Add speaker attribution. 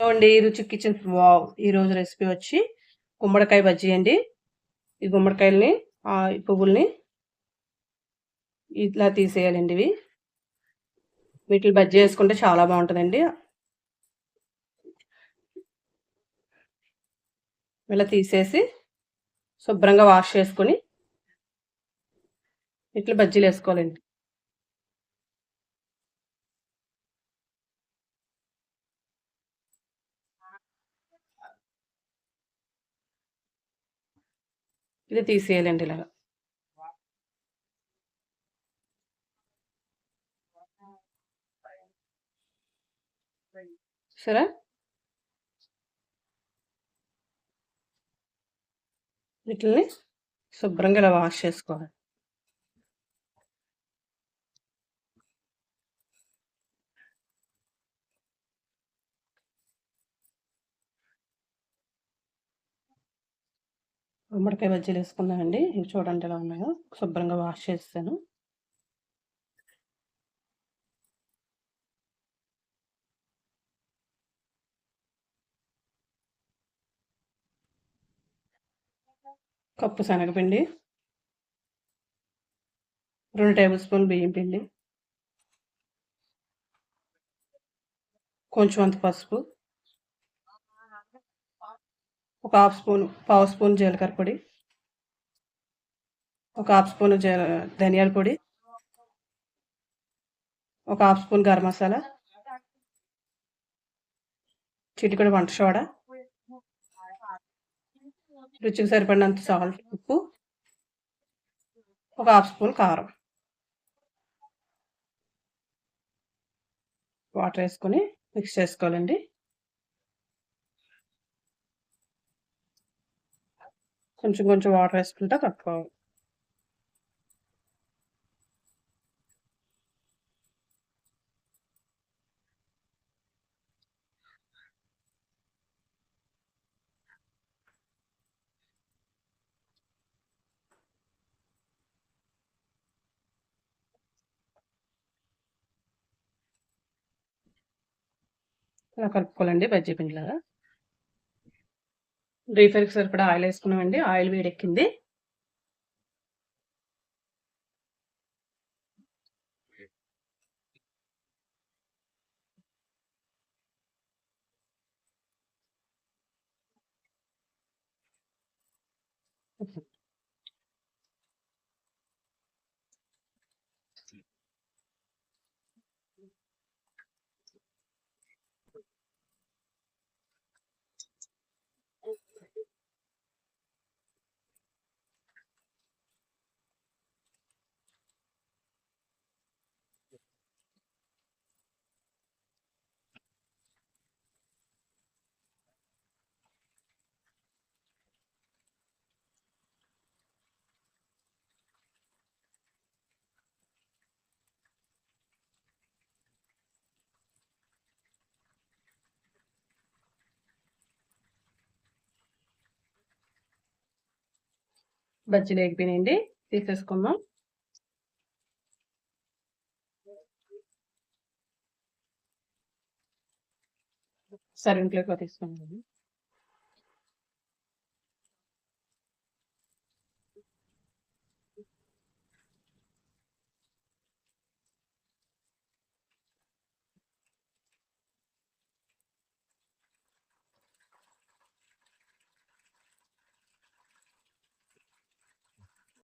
Speaker 1: అండి రుచి kitchen wow. ఈరోజు రెసిపీ వచ్చి గుమ్మడికాయ బజ్జీ అండి. ఈ గుమ్మడికాయలని ఈ పువ్వుల్ని ఇట్లా తీసేయాలండి ఇవి. వీటిని బజ్జీ వేసుకుంటే చాలా బాగుంటుందండి. ఇలా తీసేసి శుభ్రంగా వాష్ చేసుకొని ఇట్లా బజ్జీలు వేసుకోవాలండి. ఇది తీసేయాలండి ఇలాగా. సరే వీటిని శుభ్రంగా ఇలా వాష్ చేసుకోవాలి. గుమ్మడికాయ బజ్జీలు వేసుకున్నానండి. ఇవి చూడండి ఎలా ఉన్నాయో. శుభ్రంగా వాష్ చేస్తాను. కప్పు శనగపిండి. రెండు టేబుల్ స్పూన్ బియ్యం పిండి. కొంచెం అంత పసుపు. ఒక హాఫ్ స్పూన్ పావు స్పూన్ జీలకర్ర పొడి ఒక హాఫ్ స్పూన్ ధనియాల పొడి ఒక హాఫ్ స్పూన్ గరం మసాలా చిటికడ వంట సోడా రుచికి సరిపడినంత సాల్ట్ ఉప్పు ఒక హాఫ్ స్పూన్ కారం. వాటర్ వేసుకొని మిక్స్ చేసుకోవాలండి. కొంచెం కొంచెం వాటర్ వేసుకుంటా కట్టుకోవాలి ఇలా కలుపుకోవాలండి బజ్జీ పిండిలాగా. డీప్ సరిపడా ఆయిల్ వేసుకున్నామండి. ఆయిల్ వేడెక్కింది. బజ్జీలు ఎగిపోయినాయండి తీసేసుకుందాం. సర్వింగ్ ప్లేట్లో తీసుకున్నాం